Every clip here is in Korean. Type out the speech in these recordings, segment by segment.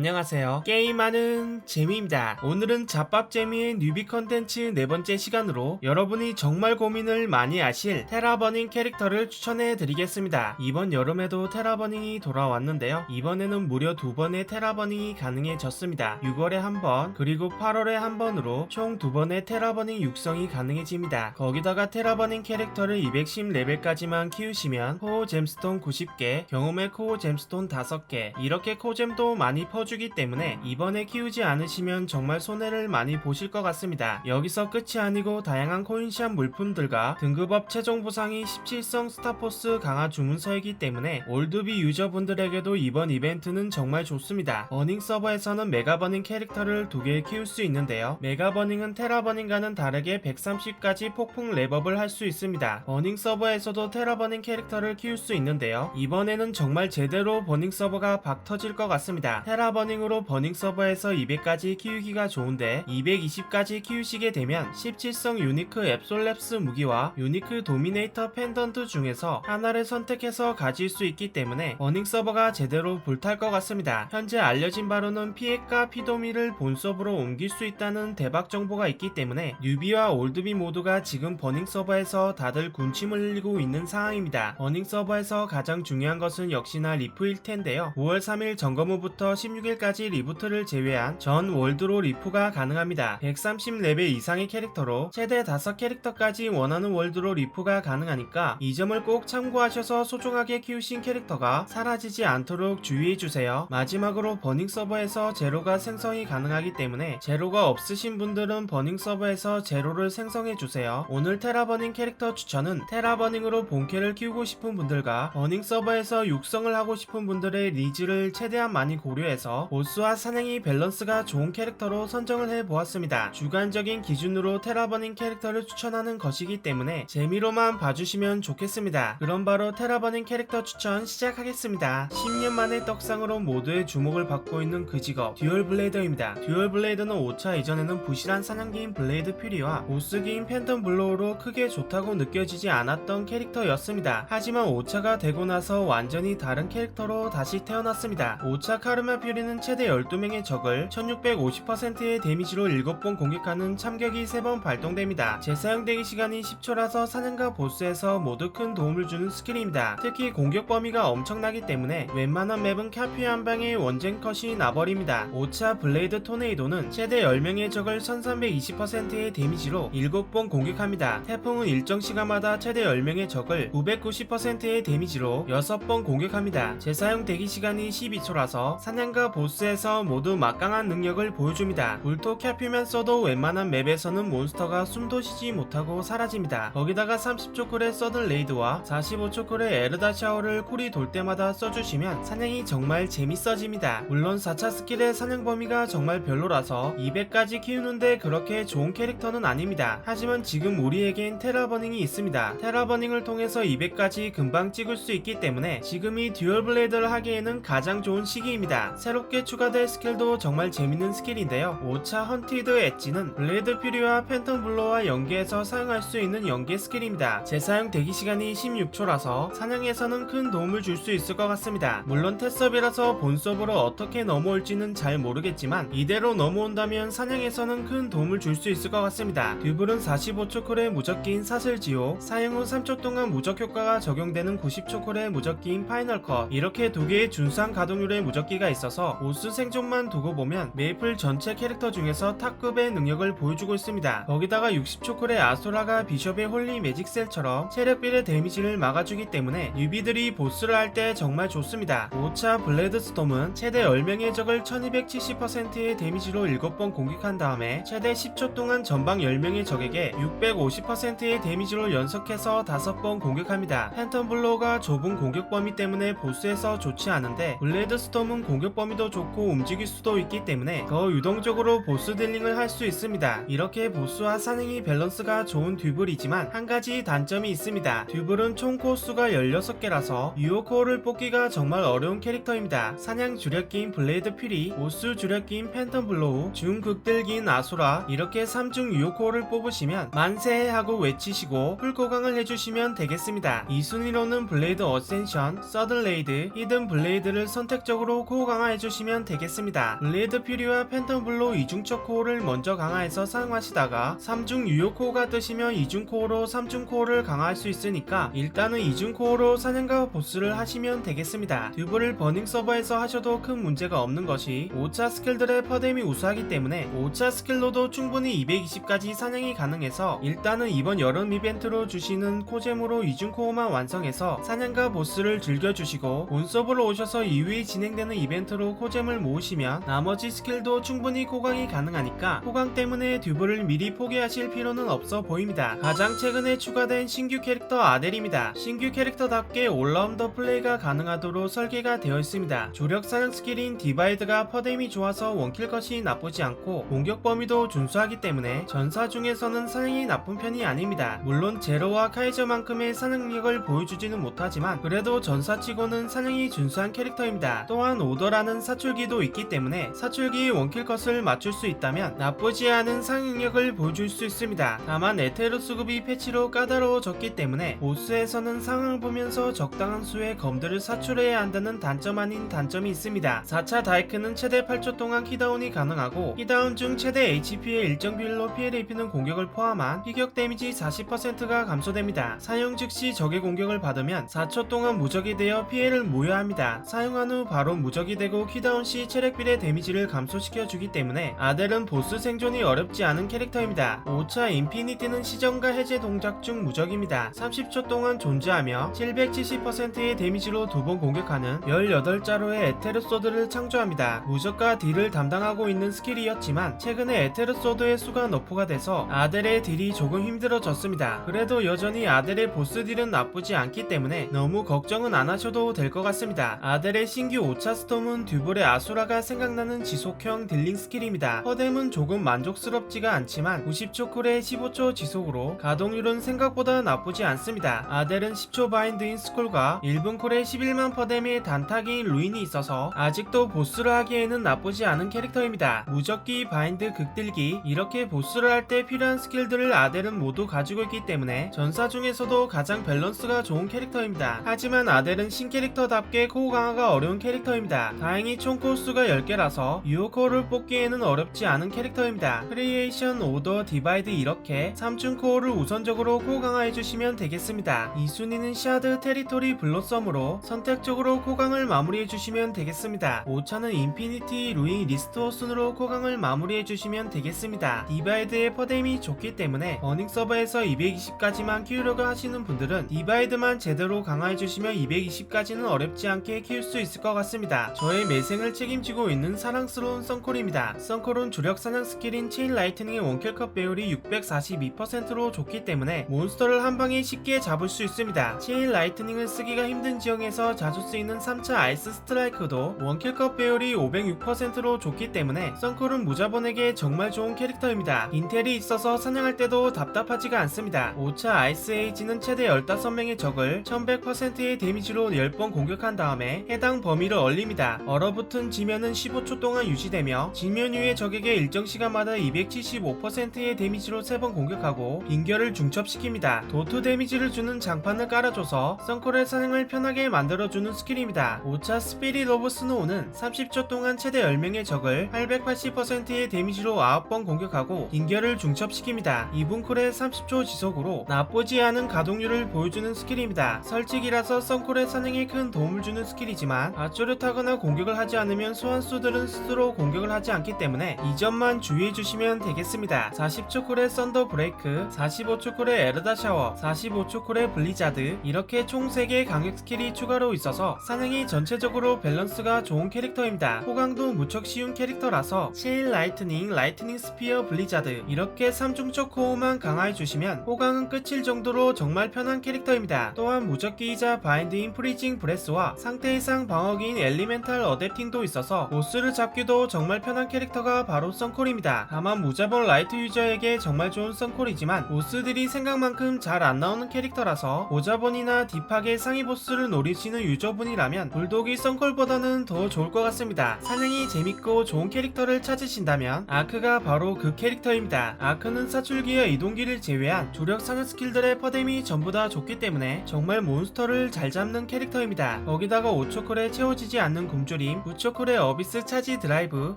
안녕하세요. 게임하는 재미입니다. 오늘은 잡밥재미의 뉴비 컨텐츠 네 번째 시간으로 여러분이 정말 고민을 많이 하실 테라버닝 캐릭터를 추천해 드리겠습니다. 이번 여름에도 테라버닝이 돌아왔는데요. 이번에는 무려 두 번의 테라버닝이 가능해졌습니다. 6월에 한 번, 그리고 8월에 한 번으로 총 두 번의 테라버닝 육성이 가능해집니다. 거기다가 테라버닝 캐릭터를 210레벨까지만 키우시면 코어 잼스톤 90개, 경험의 코어 잼스톤 5개, 이렇게 코잼도 많이 퍼주 기 때문에 이번에 키우지 않으시면 정말 손해를 많이 보실 것 같습니다. 여기서 끝이 아니고 다양한 코인시한 물품들과 등급업 최종 보상이 17성 스타포스 강화 주문서이기 때문에 올드비 유저분들에게도 이번 이벤트는 정말 좋습니다. 버닝 서버에서는 메가버닝 캐릭터를 두 개 키울 수 있는데요. 메가버닝은 테라버닝과는 다르게 130까지 폭풍 랩업을 할 수 있습니다. 버닝 서버에서도 테라버닝 캐릭터를 키울 수 있는데요. 이번에는 정말 제대로 버닝 서버가 박 터질 것 같습니다. 테라버닝 으로 버닝 서버에서 200까지 키우기가 좋은데 220까지 키우시게 되면 17성 유니크 앱솔랩스 무기와 유니크 도미네이터 펜던트 중에서 하나를 선택해서 가질 수 있기 때문에 버닝 서버가 제대로 불탈 것 같습니다. 현재 알려진 바로는 피해가 피도미를 본 서버로 옮길 수 있다는 대박 정보가 있기 때문에 뉴비와 올드비 모두가 지금 버닝 서버에서 다들 군침을 흘리고 있는 상황입니다. 버닝 서버에서 가장 중요한 것은 역시나 리프일 텐데요. 5월 3일 점검 후부터 16일 까지 리부트를 제외한 전 월드로 리프가 가능합니다. 130레벨 이상의 캐릭터로 최대 5캐릭터까지 원하는 월드로 리프가 가능하니까 이 점을 꼭 참고하셔서 소중하게 키우신 캐릭터가 사라지지 않도록 주의해주세요. 마지막으로 버닝 서버에서 제로가 생성이 가능하기 때문에 제로가 없으신 분들은 버닝 서버에서 제로를 생성해주세요. 오늘 테라버닝 캐릭터 추천은 테라버닝으로 본캐를 키우고 싶은 분들과 버닝 서버에서 육성을 하고 싶은 분들의 니즈를 최대한 많이 고려해서 보스와 사냥이 밸런스가 좋은 캐릭터로 선정을 해보았습니다. 주관적인 기준으로 테라버닝 캐릭터를 추천하는 것이기 때문에 재미로만 봐주시면 좋겠습니다. 그럼 바로 테라버닝 캐릭터 추천 시작하겠습니다. 10년 만에 떡상으로 모두의 주목을 받고 있는 그 직업 듀얼 블레이더입니다. 듀얼 블레이더는 5차 이전에는 부실한 사냥기인 블레이드 퓨리와 보스기인 팬텀 블로우로 크게 좋다고 느껴지지 않았던 캐릭터였습니다. 하지만 5차가 되고 나서 완전히 다른 캐릭터로 다시 태어났습니다. 5차 카르마 퓨리 는 최대 12명의 적을 1650%의 데미지로 7번 공격하는 참격이 3번 발동됩니다. 재사용되기 시간이 10초라서 사냥과 보스에서 모두 큰 도움을 주는 스킬입니다. 특히 공격 범위가 엄청나기 때문에 웬만한 맵은 카피 한 방에 원젠 컷이 나버립니다. 5차 블레이드 토네이도는 최대 10명의 적을 1320%의 데미지로 7번 공격합니다. 태풍은 일정 시간마다 최대 10명의 적을 990%의 데미지로 6번 공격합니다. 재사용 대기 시간이 12초라서 사냥과 보스에서 모두 막강한 능력을 보여줍니다. 불토 캡이면 써도 웬만한 맵에서는 몬스터가 숨도 쉬지 못하고 사라집니다. 거기다가 30초 쿨의 서든 레이드와 45초 쿨의 에르다 샤워를 쿨이 돌 때마다 써주시면 사냥이 정말 재밌어집니다. 물론 4차 스킬의 사냥 범위가 정말 별로라서 200까지 키우는데 그렇게 좋은 캐릭터는 아닙니다. 하지만 지금 우리에겐 테라버닝이 있습니다. 테라버닝을 통해서 200까지 금방 찍을 수 있기 때문에 지금이 듀얼 블레이드를 하기에는 가장 좋은 시기입니다. 새 롭게 추가될 스킬도 정말 재밌는 스킬인데요. 5차 헌티드 엣지는 블레이드 퓨리와 팬텀 블로와 연계해서 사용할 수 있는 연계 스킬입니다. 재사용 대기 시간이 16초라서 사냥에서는 큰 도움을 줄 수 있을 것 같습니다. 물론 테스업이라서 본 서버로 어떻게 넘어올지는 잘 모르겠지만 이대로 넘어온다면 사냥에서는 큰 도움을 줄 수 있을 것 같습니다. 듀블은 45초 콜의 무적기인 사슬지오, 사용 후 3초 동안 무적 효과가 적용되는 90초 콜의 무적기인 파이널 컷 이렇게 두 개의 준수한 가동률의 무적기가 있어서 보스 생존만 두고 보면 메이플 전체 캐릭터 중에서 탑급의 능력을 보여주고 있습니다. 거기다가 60초 콜의 아소라가 비숍의 홀리 매직셀처럼 체력비의 데미지를 막아주기 때문에 뉴비들이 보스를 할 때 정말 좋습니다. 5차 블레드 스톰은 최대 10명의 적을 1270%의 데미지로 7번 공격한 다음에 최대 10초 동안 전방 10명의 적에게 650%의 데미지로 연속해서 5번 공격합니다. 팬텀 블로우가 좁은 공격 범위 때문에 보스에서 좋지 않은데 블레드 스톰은 공격 범위 도 좋고 움직일 수도 있기 때문에 더 유동적으로 보스 딜링을 할 수 있습니다. 이렇게 보스와 사냥이 밸런스가 좋은 듀블이지만 한 가지 단점이 있습니다. 듀블은 총 코어수가 16개라서 유효 코어를 뽑기가 정말 어려운 캐릭터입니다. 사냥 주력기인 블레이드 퓨리, 보스 주력기인 팬텀 블로우, 중극들기인 아수라 이렇게 3중 유효 코어를 뽑으시면 만세 하고 외치시고 풀고강을 해주시면 되겠습니다. 이 순위로는 블레이드 어센션, 서든 레이드, 히든 블레이드를 선택적으로 코어 강화해주시면 주시면 되겠습니다. 블레이드 퓨리와 팬텀 블로 이중적 코어를 먼저 강화해서 사용하시다가 3중 유효 코어가 뜨시면 이중 코어로 3중 코어를 강화할 수 있으니까 일단은 이중 코어로 사냥과 보스를 하시면 되겠습니다. 듀브를 버닝 서버에서 하셔도 큰 문제가 없는 것이 5차 스킬들의 퍼뎀이 우수하기 때문에 5차 스킬로도 충분히 220까지 사냥이 가능해서 일단은 이번 여름 이벤트로 주시는 코잼으로 이중 코어만 완성해서 사냥과 보스를 즐겨주시고 본 서버로 오셔서 이후에 진행되는 이벤트로 코잼을 모으시면 나머지 스킬도 충분히 코강이 가능하니까 코강 때문에 듀브를 미리 포기하실 필요는 없어 보입니다. 가장 최근에 추가된 신규 캐릭터 아델입니다. 신규 캐릭터답게 올라운더 플레이가 가능하도록 설계가 되어 있습니다. 주력 사냥 스킬인 디바이드가 퍼뎀이 좋아서 원킬 컷이 나쁘지 않고 공격 범위도 준수하기 때문에 전사 중에서는 사냥이 나쁜 편이 아닙니다. 물론 제로와 카이저만큼의 사냥 능력을 보여주지는 못하지만 그래도 전사치고는 사냥이 준수한 캐릭터입니다. 또한 오더라는 사출기도 있기 때문에 사출기 원킬 컷을 맞출 수 있다면 나쁘지 않은 능력을 보여줄 수 있습니다. 다만 에테르 수급이 패치로 까다로워졌기 때문에 보스에서는 상황을 보면서 적당한 수의 검들을 사출해야 한다는 단점 아닌 단점이 있습니다. 4차 다이크는 최대 8초 동안 키다운이 가능하고 키다운 중 최대 HP의 일정 비율로 피해를 입히는 공격을 포함한 피격 데미지 40%가 감소됩니다. 사용 즉시 적의 공격을 받으면 4초 동안 무적이 되어 피해를 모여야 합니다. 사용한 후 바로 무적이 되고 키 다운 시 체력 비례 데미지를 감소시켜 주기 때문에 아델은 보스 생존이 어렵지 않은 캐릭터입니다. 5차 인피니티는 시전과 해제 동작 중 무적입니다. 30초 동안 존재하며 770%의 데미지로 두 번 공격하는 18자로의 에테르 소드를 창조합니다. 무적과 딜을 담당하고 있는 스킬이었지만 최근에 에테르 소드의 수가 너프가 돼서 아델의 딜이 조금 힘들어졌습니다. 그래도 여전히 아델의 보스 딜은 나쁘지 않기 때문에 너무 걱정은 안 하셔도 될 것 같습니다. 아델의 신규 5차 스톰은 듀 볼의 아수라가 생각나는 지속형 딜링 스킬입니다. 허뎀은 조금 만족스럽지가 않지만 90초 쿨에 15초 지속으로 가동률은 생각보다 나쁘지 않습니다. 아델은 10초 바인드인 스콜과 1분 쿨에 11만 퍼뎀의 단타기인 루인이 있어서 아직도 보스를 하기에는 나쁘지 않은 캐릭터입니다. 무적기, 바인드, 극딜기 이렇게 보스를 할 때 필요한 스킬들을 아델은 모두 가지고 있기 때문에 전사 중에서도 가장 밸런스가 좋은 캐릭터입니다. 하지만 아델은 신캐릭터답게 코어 강화가 어려운 캐릭터입니다. 다행히 총 코어 수가 10개라서 유효 코어를 뽑기에는 어렵지 않은 캐릭터입니다. 크리에이션, 오더, 디바이드 이렇게 3중 코어를 우선적으로 코어 강화해주시면 되겠습니다. 2순위는 샤드, 테리토리, 블로썸으로 선택적으로 코강을 마무리해주시면 되겠습니다. 5차는 인피니티, 루인, 리스토어 순으로 코강을 마무리해주시면 되겠습니다. 디바이드의 퍼뎀이 좋기 때문에 버닝 서버에서 220까지만 키우려고 하시는 분들은 디바이드만 제대로 강화해주시면 220까지는 어렵지 않게 키울 수 있을 것 같습니다. 저의 매 생을 책임지고 있는 사랑스러운 썬콜입니다. 썬콜은 주력 사냥 스킬인 체인 라이트닝의 원킬컷 배율이 642%로 좋기 때문에 몬스터를 한 방에 쉽게 잡을 수 있습니다. 체인 라이트닝을 쓰기가 힘든 지형에서 자주 쓰이는 3차 아이스 스트라이크도 원킬컷 배율이 506%로 좋기 때문에 썬콜은 무자본에게 정말 좋은 캐릭터입니다. 인텔이 있어서 사냥할 때도 답답하지가 않습니다. 5차 아이스 에이지는 최대 15명의 적을 1100%의 데미지로 10번 공격한 다음에 해당 범위를 얼립니다. 얼어 붙은 지면은 15초 동안 유지되며 지면 위의 적에게 일정 시간마다 275%의 데미지로 3번 공격하고 빙결을 중첩시킵니다. 도트 데미지를 주는 장판을 깔아줘서 썬콜의 사냥을 편하게 만들어주는 스킬입니다. 5차 스피릿 오브 스노우는 30초 동안 최대 10명의 적을 880%의 데미지로 9번 공격하고 빙결을 중첩시킵니다. 2분 쿨의 30초 지속으로 나쁘지 않은 가동률을 보여주는 스킬입니다. 설치기라서 썬콜의 사냥에 큰 도움을 주는 스킬이지만 아쪼렷하거나 공격을 하지 않으면 소환수들은 스스로 공격을 하지 않기 때문에 이 점만 주의해 주시면 되겠습니다. 40초 쿨의 썬더 브레이크, 45초 쿨의 에르다 샤워, 45초 쿨의 블리자드 이렇게 총 3개의 강력 스킬이 추가로 있어서 사냥이 전체적으로 밸런스가 좋은 캐릭터입니다. 호강도 무척 쉬운 캐릭터라서 체인 라이트닝, 라이트닝 스피어, 블리자드 이렇게 3중적 코어만 강화해 주시면 호강은 끝일 정도로 정말 편한 캐릭터입니다. 또한 무적기이자 바인드인 프리징 브레스와 상태 이상 방어기인 엘리멘탈 어 댑팅도 있어서 보스를 잡기도 정말 편한 캐릭터가 바로 썬콜입니다. 다만 무자본 라이트 유저에게 정말 좋은 썬콜이지만 보스들이 생각만큼 잘 안 나오는 캐릭터라서 모자본이나 딥하게 상위 보스를 노리시는 유저분이라면 불독이 썬콜보다는 더 좋을 것 같습니다. 사냥이 재밌고 좋은 캐릭터를 찾으신다면 아크가 바로 그 캐릭터입니다. 아크는 사출기와 이동기를 제외한 주력 사냥 스킬들의 퍼뎀이 전부 다 좋기 때문에 정말 몬스터를 잘 잡는 캐릭터입니다. 거기다가 5초컬에 채워지지 않는 굶주림, 쿨, 9초 쿨의 어비스 차지 드라이브,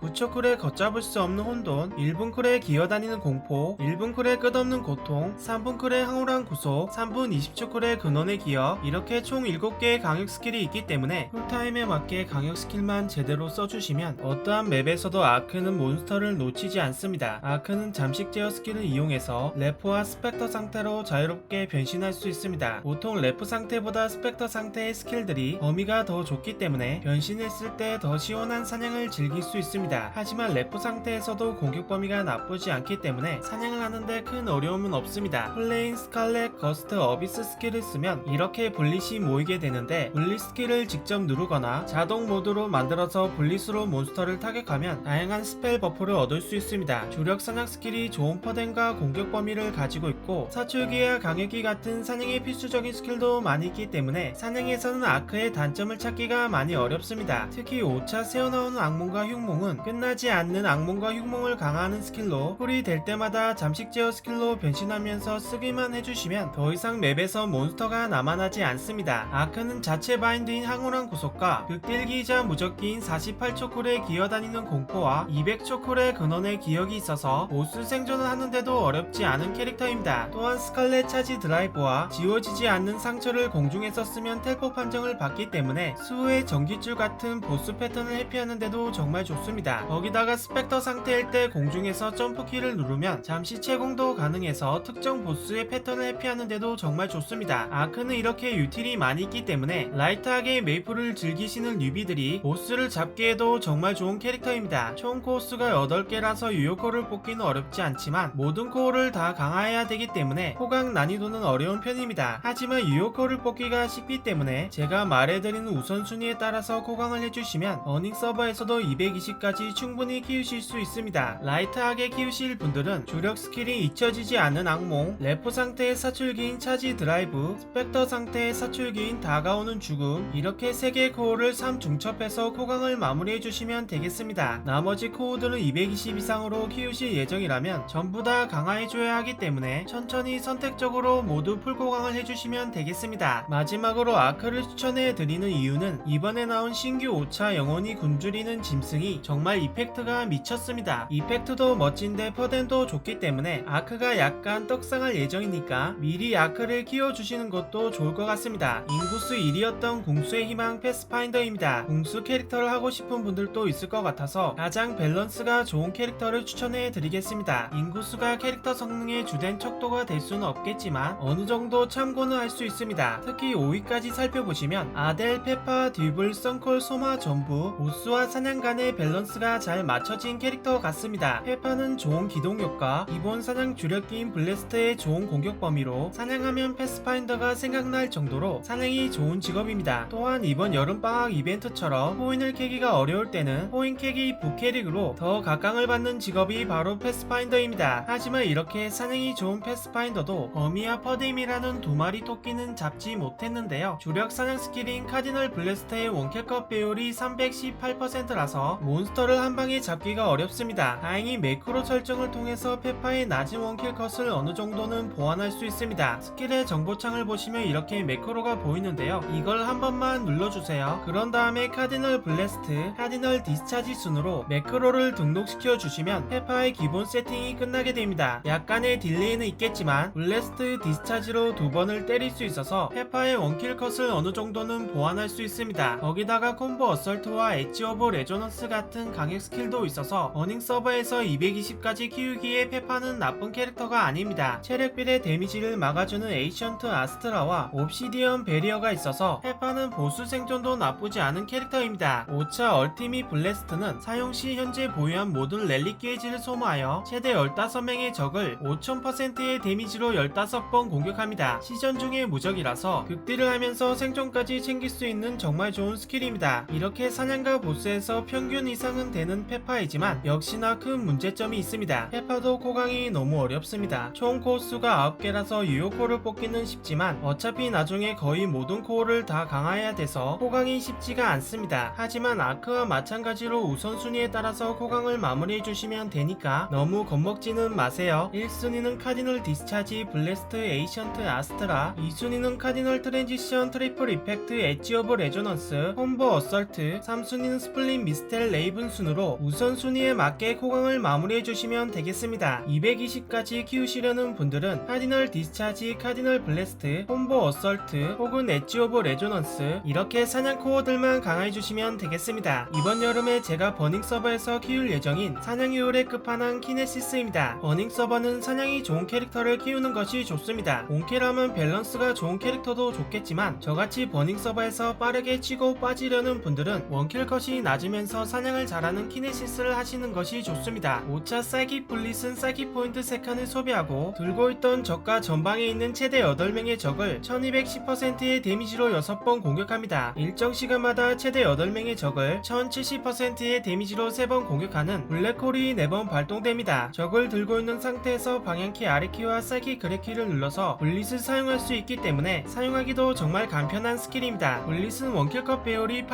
9초 쿨의 걷잡을 수 없는 혼돈, 1분 쿨의 기어다니는 공포, 1분 쿨의 끝없는 고통, 3분 쿨의 황홀한 구속, 3분 20초 쿨의 근원의 기어 이렇게 총 7개의 강력 스킬이 있기 때문에 쿨타임에 맞게 강력 스킬만 제대로 써주시면 어떠한 맵에서도 아크는 몬스터를 놓치지 않습니다. 아크는 잠식 제어 스킬을 이용해서 레프와 스펙터 상태로 자유롭게 변신할 수 있습니다. 보통 레프 상태보다 스펙터 상태의 스킬들이 범위가 더 좁기 때문에 변신했을 때더 시원한 사냥을 즐길 수 있습니다. 하지만 레프 상태에서도 공격 범위가 나쁘지 않기 때문에 사냥을 하는데 큰 어려움은 없습니다. 플레인 스칼렛 거스트 어비스 스킬을 쓰면 이렇게 블릿이 모이게 되는데 블릿 스킬을 직접 누르거나 자동 모드로 만들어서 블릿으로 몬스터를 타격하면 다양한 스펠 버프를 얻을 수 있습니다. 주력 사냥 스킬이 좋은 퍼뎀과 공격 범위를 가지고 있고 사출기와 강력기 같은 사냥의 필수적인 스킬도 많이 있기 때문에 사냥에서는 아크의 단점을 찾기가 많이 어렵습니다. 특히 5차 새어나오는 악몽과 흉몽은 끝나지 않는 악몽과 흉몽을 강화하는 스킬로 쿨이 될 때마다 잠식 제어 스킬로 변신하면서 쓰기만 해주시면 더 이상 맵에서 몬스터가 남아나지 않습니다. 아크는 자체 바인드인 항온한 구속과 극딜기이자 무적기인 48초 쿨의 기어다니는 공포와 200초 쿨의 근원의 기억이 있어서 보스 생존을 하는데도 어렵지 않은 캐릭터입니다. 또한 스칼렛 차지 드라이브와 지워지지 않는 상처를 공중에서 쓰면 텔포 판정을 받기 때문에 수호의 전기줄 같은 보스 패턴을 회피하는데도 정말 좋습니다. 거기다가 스펙터 상태일 때 공중에서 점프키를 누르면 잠시 채공도 가능해서 특정 보스의 패턴을 회피하는데도 정말 좋습니다. 아크는 이렇게 유틸이 많이 있기 때문에 라이트하게 메이플을 즐기시는 뉴비들이 보스를 잡기에도 정말 좋은 캐릭터입니다. 총 코어수가 8개라서 유효코어를 뽑기는 어렵지 않지만 모든 코어를 다 강화해야 되기 때문에 호강 난이도는 어려운 편입니다. 하지만 유효코어를 뽑기가 쉽기 때문에 제가 말해드리는 우선순위에 따라서 코강을 해주시 면 어닝 서버에서도 220까지 충분히 키우실 수 있습니다. 라이트하게 키우실 분들은 주력 스킬이 잊혀지지 않는 악몽, 레프 상태의 사출기인 차지 드라이브, 스펙터 상태의 사출기인 다가오는 죽음 이렇게 3개의 코어를 3 중첩해서 코강을 마무리해 주시면 되겠습니다. 나머지 코어들은 220 이상으로 키우실 예정이라면 전부 다 강화해줘야 하기 때문에 천천히 선택적으로 모두 풀코강을 해주시면 되겠습니다. 마지막으로 아크를 추천해 드리는 이유는 이번에 나온 신규 5차 영혼이 굶주리는 짐승이 정말 이펙트가 미쳤습니다. 이펙트도 멋진데 퍼덴도 좋기 때문에 아크가 약간 떡상할 예정이니까 미리 아크를 키워주시는 것도 좋을 것 같습니다. 인구수 1위였던 궁수의 희망 패스파인더입니다. 궁수 캐릭터를 하고 싶은 분들도 있을 것 같아서 가장 밸런스가 좋은 캐릭터를 추천해 드리겠습니다. 인구수가 캐릭터 성능의 주된 척도가 될 수는 없겠지만 어느 정도 참고는 할 수 있습니다. 특히 5위까지 살펴보시면 아델, 페파, 듀블, 썬콜, 소마 전부 보스와 사냥 간의 밸런스가 잘 맞춰진 캐릭터 같습니다. 페파는 좋은 기동 효과, 기본 사냥 주력기인 블래스트의 좋은 공격 범위로 사냥하면 패스파인더가 생각날 정도로 사냥이 좋은 직업입니다. 또한 이번 여름방학 이벤트처럼 코인을 캐기가 어려울 때는 코인 캐기 부캐릭으로 더 각광을 받는 직업이 바로 패스파인더입니다. 하지만 이렇게 사냥이 좋은 패스파인더도 범위와 퍼뎀이라는 두 마리 토끼는 잡지 못했는데요. 주력 사냥 스킬인 카디널 블래스터의 원캐컷 배율이 318%라서 몬스터를 한 방에 잡기가 어렵습니다. 다행히 매크로 설정을 통해서 페파의 낮은 원킬 컷을 어느 정도는 보완할 수 있습니다. 스킬의 정보창을 보시면 이렇게 매크로가 보이는데요. 이걸 한 번만 눌러주세요. 그런 다음에 카디널 블래스트, 카디널 디스차지 순으로 매크로를 등록시켜 주시면 페파의 기본 세팅이 끝나게 됩니다. 약간의 딜레이는 있겠지만 블래스트 디스차지로 두 번을 때릴 수 있어서 페파의 원킬 컷을 어느 정도는 보완할 수 있습니다. 거기다가 콤보 어 설트와 엣지 오브 레조넌스 같은 강력 스킬도 있어서 어닝 서버에서 220까지 키우기에 페파는 나쁜 캐릭터가 아닙니다. 체력빌의 데미지를 막아주는 에이션트 아스트라와 옵시디언 베리어가 있어서 페파는 보수 생존도 나쁘지 않은 캐릭터입니다. 5차 얼티밋 블래스트는 사용 시 현재 보유한 모든 랠리 게이지를 소모하여 최대 15명의 적을 5000%의 데미지로 15번 공격합니다. 시전 중에 무적이라서 극딜을 하면서 생존까지 챙길 수 있는 정말 좋은 스킬입니다. 이렇게 사냥과 보스에서 평균 이상은 되는 페파이지만 역시나 큰 문제점이 있습니다. 페파도 코강이 너무 어렵습니다. 총 코어수가 9개라서 유효코어를 뽑기는 쉽지만 어차피 나중에 거의 모든 코어를 다 강화해야 돼서 코강이 쉽지가 않습니다. 하지만 아크와 마찬가지로 우선순위에 따라서 코강을 마무리해 주시면 되니까 너무 겁먹지는 마세요. 1순위는 카디널 디스차지 블래스트 에이션트 아스트라 2순위는 카디널 트랜지션 트리플 이펙트 엣지 오브 레조넌스 콤보 어설트 스타트, 3순위는 스플린 미스텔 레이븐 순으로 우선순위에 맞게 코강을 마무리해 주시면 되겠습니다. 220까지 키우시려는 분들은 카디널 디스차지, 카디널 블래스트, 콤보 어설트, 혹은 엣지 오브 레조넌스 이렇게 사냥 코어들만 강화해 주시면 되겠습니다. 이번 여름에 제가 버닝 서버에서 키울 예정인 사냥 효율의 끝판왕 키네시스입니다. 버닝 서버는 사냥이 좋은 캐릭터를 키우는 것이 좋습니다. 본캐라면 밸런스가 좋은 캐릭터도 좋겠지만 저같이 버닝 서버에서 빠르게 치고 빠지려는 분들은 원킬 컷이 낮으면서 사냥을 잘하는 키네시스를 하시는 것이 좋습니다. 5차 사이킥 블릿은 사이킥 포인트 3칸을 소비하고 들고 있던 적과 전방에 있는 최대 8명의 적을 1210%의 데미지로 6번 공격합니다. 일정 시간마다 최대 8명의 적을 1070%의 데미지로 3번 공격하는 블랙홀이 4번 발동됩니다. 적을 들고 있는 상태에서 방향키 아래키와 사이킥 그래키를 눌러서 블릿을 사용할 수 있기 때문에 사용하기도 정말 간편한 스킬입니다. 블릿은 원킬컷 배율이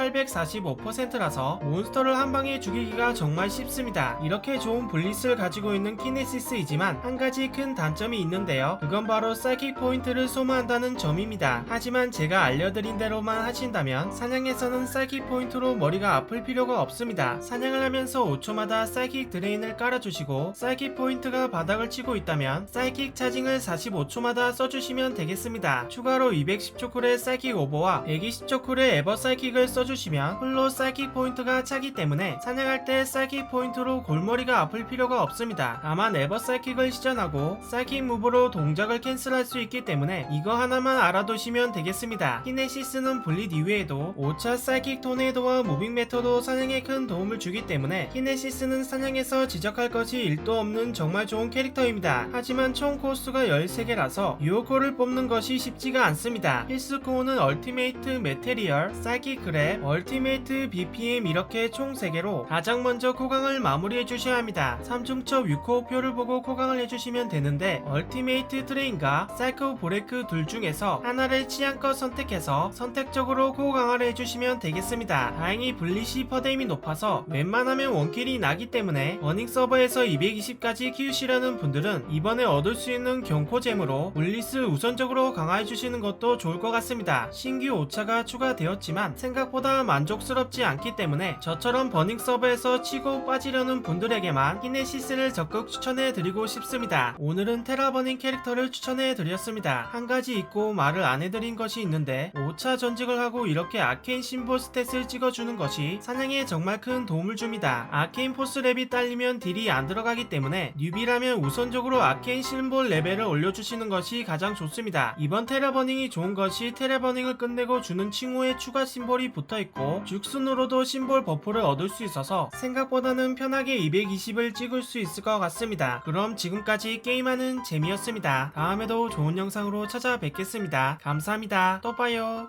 845%라서 몬스터를 한 방에 죽이기가 정말 쉽습니다. 이렇게 좋은 블릿을 가지고 있는 키네시스이지만 한 가지 큰 단점이 있는데요. 그건 바로 사이킥 포인트를 소모한다는 점입니다. 하지만 제가 알려드린 대로만 하신다면 사냥에서는 사이킥 포인트로 머리가 아플 필요가 없습니다. 사냥을 하면서 5초마다 사이킥 드레인을 깔아주시고 사이킥 포인트가 바닥을 치고 있다면 사이킥 차징을 45초마다 써주시면 되겠습니다. 추가로 210초 쿨의 사이킥 오버와 120초 쿨의 에버 사이킥을 써주시면 풀로 사이킥 포인트가 차기 때문에 사냥할 때 사이킥 포인트로 골머리가 아플 필요가 없습니다. 다만 에버 사이킥을 시전하고 사이킥 무브로 동작을 캔슬할 수 있기 때문에 이거 하나만 알아두시면 되겠습니다. 키네시스는 분릿 이외에도 5차 사이킥 토네이도와 무빙 메터도 사냥에 큰 도움을 주기 때문에 키네시스는 사냥에서 지적할 것이 1도 없는 정말 좋은 캐릭터입니다. 하지만 총 코스가 13개라서 유효코를 뽑는 것이 쉽지가 않습니다. 필수 코어는 얼티메이트 메테리얼, 사이킥 그랩, 얼티메이트 BPM 이렇게 총 3개로 가장 먼저 코강을 마무리해 주셔야 합니다. 3중첩 6호표를 보고 코강을 해주시면 되는데 얼티메이트 트레인과 사이코 브레이크 둘 중에서 하나를 취향껏 선택해서 선택적으로 강화를 해주시면 되겠습니다. 다행히 블리시 퍼데임이 높아서 웬만하면 원킬이 나기 때문에 버닝 서버에서 220까지 키우시려는 분들은 이번에 얻을 수 있는 경코잼으로 블리스 우선적으로 강화해 주시는 것도 좋을 것 같습니다. 신규 5차가 추가되었지만 생각보다 만족스럽지 않기 때문에 저처럼 버닝 서버에서 치고 빠지려는 분들에게만 키네시스를 적극 추천해 드리고 싶습니다. 오늘은 테라버닝 캐릭터를 추천해 드렸습니다. 한 가지 있고 말을 안 해드린 것이 있는데 5차 전직을 하고 이렇게 아케인 심볼 스탯을 찍어주는 것이 사냥에 정말 큰 도움을 줍니다. 아케인 포스 랩이 딸리면 딜이 안 들어가기 때문에 뉴비라면 우선적으로 아케인 심볼 레벨을 올려주시는 것이 가장 좋습니다. 이번 테라버닝이 좋은 것이 테라버닝을 끝내고 주는 칭호에 추가 심볼이 붙어있고 죽순으로도 심볼 버프를 얻을 수 있어서 생각보다는 편하게 220을 찍을 수 있을 것 같습니다. 그럼 지금까지 게임하는 재미였습니다. 다음에도 좋은 영상으로 찾아뵙겠습니다. 감사합니다. 또 봐요.